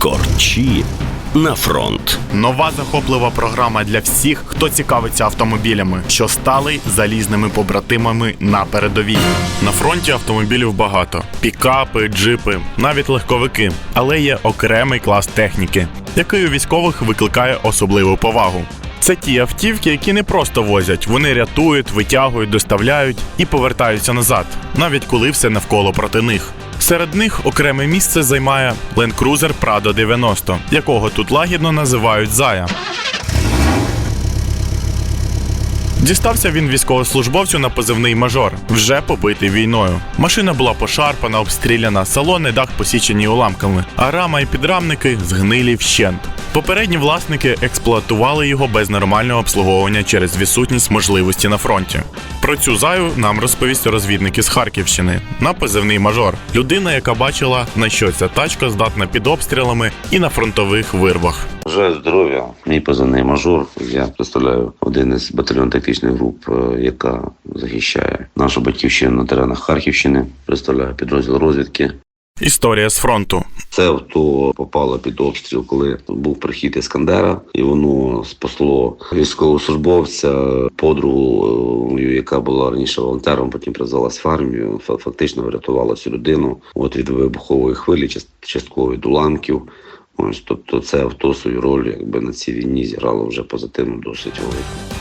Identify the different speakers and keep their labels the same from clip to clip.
Speaker 1: Корчі на фронт.
Speaker 2: Нова захоплива програма для всіх, хто цікавиться автомобілями, що стали залізними побратимами на передовій. На фронті автомобілів багато: пікапи, джипи, навіть легковики. Але є окремий клас техніки, який у військових викликає особливу повагу. Це ті автівки, які не просто возять, вони рятують, витягують, доставляють і повертаються назад, навіть коли все навколо проти них. Серед них окреме місце займає Land Cruiser Prado 90, якого тут лагідно називають Зая. Дістався він військовослужбовцю на позивний мажор, вже побитий війною. Машина була пошарпана, обстріляна, салони дах посічені уламками, а рама і підрамники згнилі вщент. Попередні власники експлуатували його без нормального обслуговування через відсутність можливості на фронті. Про цю заю нам розповість розвідник із Харківщини на позивний мажор. Людина, яка бачила, на що ця тачка здатна під обстрілами і на фронтових вирвах.
Speaker 3: Бажаю здоров'я. Мій позивний мажор. Я представляю один із батальйон тактичних груп, е, яка захищає нашу батьківщину на теренах Харківщини. Представляю підрозділ розвідки.
Speaker 2: Історія з фронту.
Speaker 3: Це авто попало під обстріл, коли був прихід Іскандера, і воно спасло військовослужбовця, подругу, е, яка була раніше волонтером, потім призвалась в армію. Фактично врятувала цю людину от від вибухової хвилі, част- частково від уламків. Ось, тобто це авто свою роль якби на цій війні зіграло вже позитивно досить велику.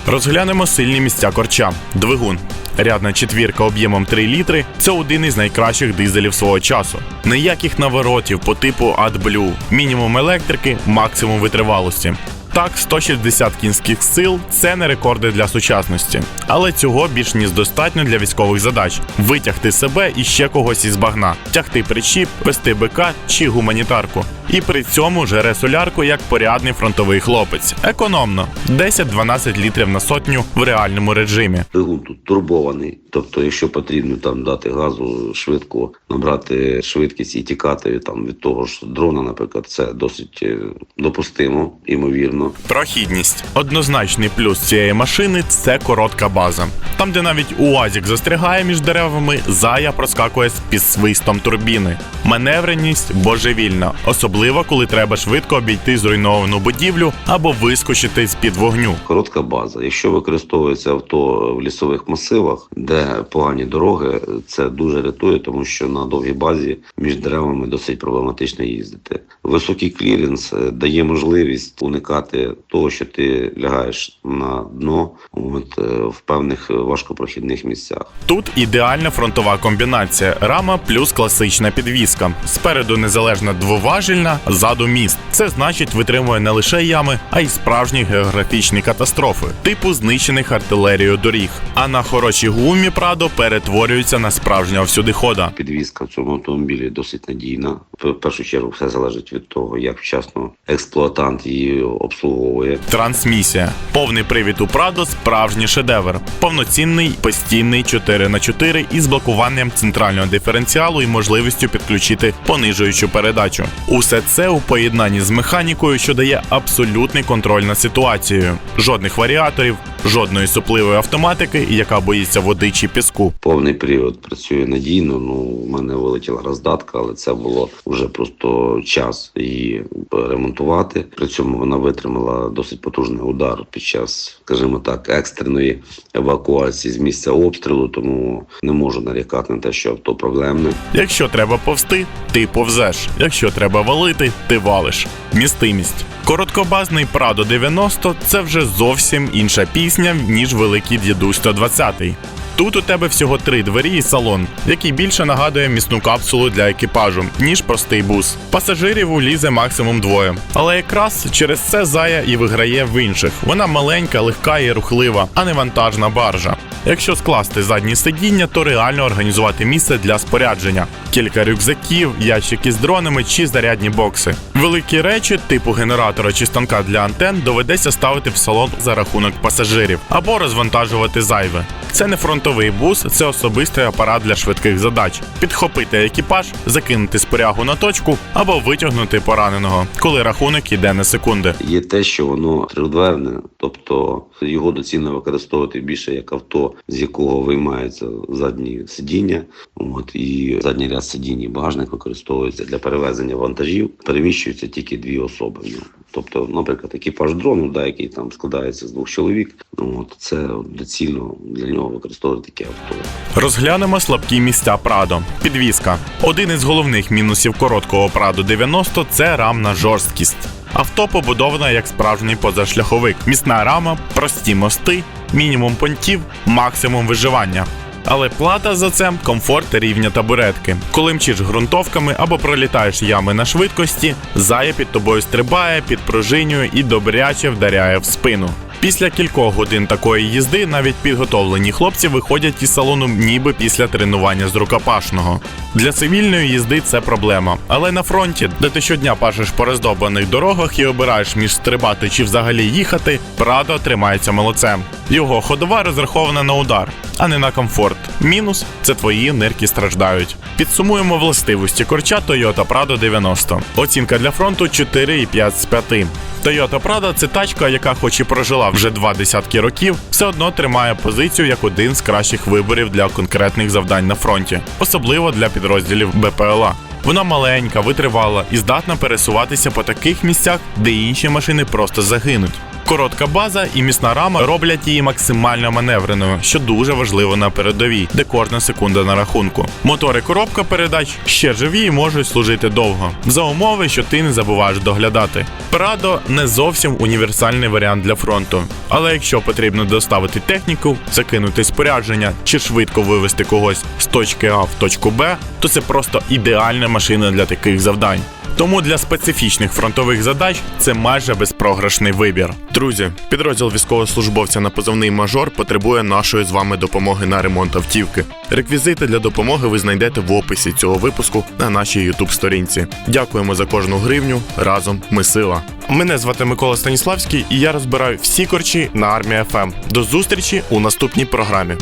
Speaker 2: Розглянемо сильні місця корча. Двигун. Рядна четвірка об'ємом 3 літри це один із найкращих дизелів свого часу. Ніяких наворотів по типу AdBlue. Мінімум електрики, максимум витривалості. Так, 160 кінських сил це не рекорди для сучасності, але цього більш ніж достатньо для військових задач: витягти себе і ще когось із багна, тягти причіп, вести бика чи гуманітарку. І при цьому жере солярку як порядний фронтовий хлопець. Економно 10-12 літрів на сотню в реальному режимі.
Speaker 3: Двигун тут турбований. Тобто, якщо потрібно там дати газу швидко набрати швидкість і тікати там від того ж дрона, наприклад, це досить е, допустимо, імовірно.
Speaker 2: Прохідність. Однозначний плюс цієї машини це коротка база. Там, де навіть УАЗік застрягає між деревами, зая проскакує з підсвистом турбіни. Маневреність божевільна, особливо коли треба швидко обійти зруйновану будівлю або вискочити з під вогню.
Speaker 3: Коротка база. Якщо використовується авто в лісових масивах, де погані дороги, це дуже рятує, тому що на довгій базі між деревами досить проблематично їздити. Високий кліренс е, дає можливість уникати того, що ти лягаєш на дно от, е, в певних е, важкопрохідних місцях.
Speaker 2: Тут ідеальна фронтова комбінація: рама плюс класична підвіска. Спереду незалежна двоважільна, ззаду міст. Це значить витримує не лише ями, а й справжні географічні катастрофи, типу знищених артилерією доріг. А на хорошій гумі Прадо перетворюється на справжнього всюдихода.
Speaker 3: Підвізка в цьому автомобілі досить надійна. В першу чергу все залежить від того, як вчасно експлуатант її обслуговує.
Speaker 2: Трансмісія. Повний привід у Прадо справжній шедевр. Повноцінний, постійний 4х4 із блокуванням центрального диференціалу і можливістю підключити понижуючу передачу. Усе це у поєднанні з механікою, що дає абсолютний контроль над ситуацією. Жодних варіаторів, жодної супливої автоматики, яка боїться води чи піску.
Speaker 3: Повний привод працює надійно. Ну, у мене вилетіла роздатка, але це було вже просто час її ремонтувати. При цьому вона витримала досить потужний удар під час, скажімо так, екстреної евакуації з місця обстрілу. Тому не можу нарікати на те, що авто проблемне.
Speaker 2: Якщо треба повсти, ти повзеш. Якщо треба валити, ти валиш. Містимість. Короткобазний Прадо 90 це вже зовсім інша пісня, ніж великий дідусь 120. Тут у тебе всього три двері і салон, який більше нагадує місну капсулу для екіпажу, ніж простий бус. Пасажирів улізе максимум двоє. Але якраз через це зая і виграє в інших. Вона маленька, легка і рухлива, а не вантажна баржа. Якщо скласти задні сидіння, то реально організувати місце для спорядження. Кілька рюкзаків, ящики з дронами чи зарядні бокси. Великі речі, типу генератора чи станка для антен, доведеться ставити в салон за рахунок пасажирів або розвантажувати зайве. Це не фронтовий бус, це особистий апарат для швидких задач. Підхопити екіпаж, закинути спорягу на точку або витягнути пораненого, коли рахунок іде на секунди.
Speaker 3: Є те, що воно трьохдверне, тобто його доцільно використовувати більше як авто, з якого виймається задні сидіння, от і задній ряд сидінь і багажник використовується для перевезення вантажів, переміщуються тільки дві особи. Тобто, наприклад, екіпаж дрону, да, який там складається з двох чоловік, ну, от це доцільно для нього використовувати таке авто.
Speaker 2: Розглянемо слабкі місця Прадо. Підвізка. Один із головних мінусів короткого Прадо 90 це рамна жорсткість. Авто побудоване як справжній позашляховик. Міцна рама, прості мости, мінімум понтів, максимум виживання. Але плата за це комфорт рівня табуретки. Коли мчиш ґрунтовками або пролітаєш ями на швидкості, зая під тобою стрибає, підпружинює і добряче вдаряє в спину. Після кількох годин такої їзди навіть підготовлені хлопці виходять із салону ніби після тренування з рукопашного. Для цивільної їзди це проблема. Але на фронті, де ти щодня пашеш по роздобаних дорогах і обираєш між стрибати чи взагалі їхати, Прадо тримається молодцем. Його ходова розрахована на удар, а не на комфорт. Мінус це твої нирки страждають. Підсумуємо властивості корча Toyota Prado 90. Оцінка для фронту 4,5 з 5. Toyota Prado – це тачка, яка, хоч і прожила вже два десятки років, все одно тримає позицію як один з кращих виборів для конкретних завдань на фронті, особливо для підрозділів БПЛА. Вона маленька, витривала і здатна пересуватися по таких місцях, де інші машини просто загинуть. Коротка база і міцна рама роблять її максимально маневреною, що дуже важливо на передовій, де кожна секунда на рахунку. Мотор і коробка передач ще живі і можуть служити довго, за умови, що ти не забуваєш доглядати. Прадо не зовсім універсальний варіант для фронту, але якщо потрібно доставити техніку, закинути спорядження чи швидко вивести когось з точки А в точку Б, то це просто ідеальна машина для таких завдань. Тому для специфічних фронтових задач це майже безпрограшний вибір. Друзі, підрозділ військовослужбовця на позовний мажор потребує нашої з вами допомоги на ремонт автівки. Реквізити для допомоги ви знайдете в описі цього випуску на нашій youtube сторінці. Дякуємо за кожну гривню. Разом ми сила. Мене звати Микола Станіславський, і я розбираю всі корчі на армія ФМ. До зустрічі у наступній програмі.